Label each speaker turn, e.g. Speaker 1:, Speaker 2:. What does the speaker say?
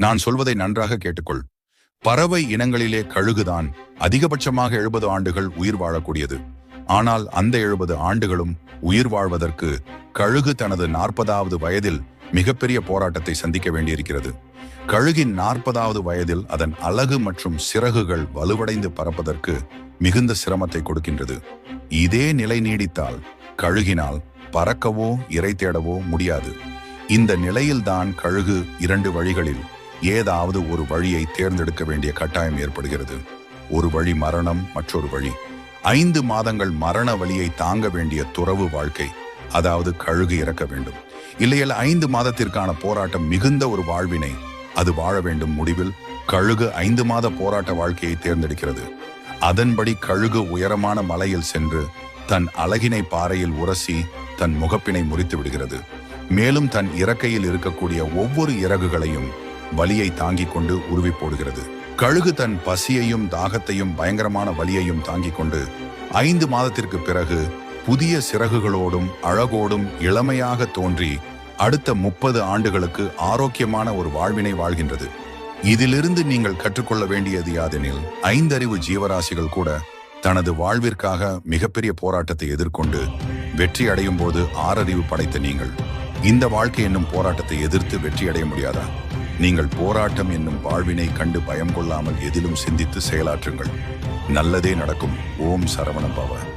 Speaker 1: நான் சொல்வதை நன்றாக கேட்டுக்கொள். பறவை இனங்களிலே கழுகுதான் அதிகபட்சமாக எழுபது ஆண்டுகள் உயிர் வாழக்கூடியது. ஆனால் அந்த எழுபது ஆண்டுகளும் உயிர் வாழ்வதற்கு கழுகு தனது நாற்பதாவது வயதில் மிகப்பெரிய போராட்டத்தை சந்திக்க வேண்டியிருக்கிறது. கழுகின் நாற்பதாவது வயதில் அதன் அலகு மற்றும் சிறகுகள் வலுவடைந்து பறப்பதற்கு மிகுந்த சிரமத்தை கொடுக்கின்றது. இதே நிலை நீடித்தால் கழுகினால் பறக்கவோ இறை தேடவோ முடியாது. இந்த நிலையில்தான் கழுகு இரண்டு வழிகளில் ஏதாவது ஒரு வழியை தேர்ந்தெடுக்க வேண்டிய கட்டாயம் ஏற்படுகிறது. ஒரு வழி மரணம் மற்றொரு வழி. ஐந்து மாதங்கள் மரண வழியை தாங்க வேண்டிய துறவு வாழ்க்கை. அதாவது கழுகு இறக்க வேண்டும். இல்லையெல் ஐந்து மாதத்திற்கான போராட்டம் மிகுந்த ஒரு வாழ்வினை. அது வாழ வேண்டும் முடிவில் கழுகு ஐந்து மாத போராட்ட வாழ்க்கையை தேர்ந்தெடுக்கிறது. அதன்படி கழுகு உயரமான மலையில் சென்று தன் அழகினை பாறையில் உரசி தன் முகப்பினை முறித்து விடுகிறது. மேலும் தன் இறக்கையில் இருக்கக்கூடிய ஒவ்வொரு இறகுகளையும் வலியை தாங்கிக் கொண்டு உருவி போடுகிறது. கழுகு தன் பசியையும் தாகத்தையும் பயங்கரமான வலியையும் தாங்கிக் கொண்டு ஐந்து மாதத்திற்கு பிறகு புதிய சிறகுகளோடும் அழகோடும் இளமையாக தோன்றி அடுத்த முப்பது ஆண்டுகளுக்கு ஆரோக்கியமான ஒரு வாழ்வினை வாழ்கின்றது. இதிலிருந்து நீங்கள் கற்றுக்கொள்ள வேண்டியது யாதெனில் ஐந்தறிவு ஜீவராசிகள் கூட தனது வாழ்விற்காக மிகப்பெரிய போராட்டத்தை எதிர்கொண்டு வெற்றி அடையும் போது ஆறறிவு படைத்த நீங்கள். இந்த வாழ்க்கை என்னும் போராட்டத்தை எதிர்த்து வெற்றி அடைய முடியாதா? நீங்கள் போராட்டம் என்னும் வாழ்வினை கண்டு பயம் கொள்ளாமல் எதிலும் சிந்தித்து செயலாற்றுங்கள். நல்லதே நடக்கும். ஓம் சரவண பவன்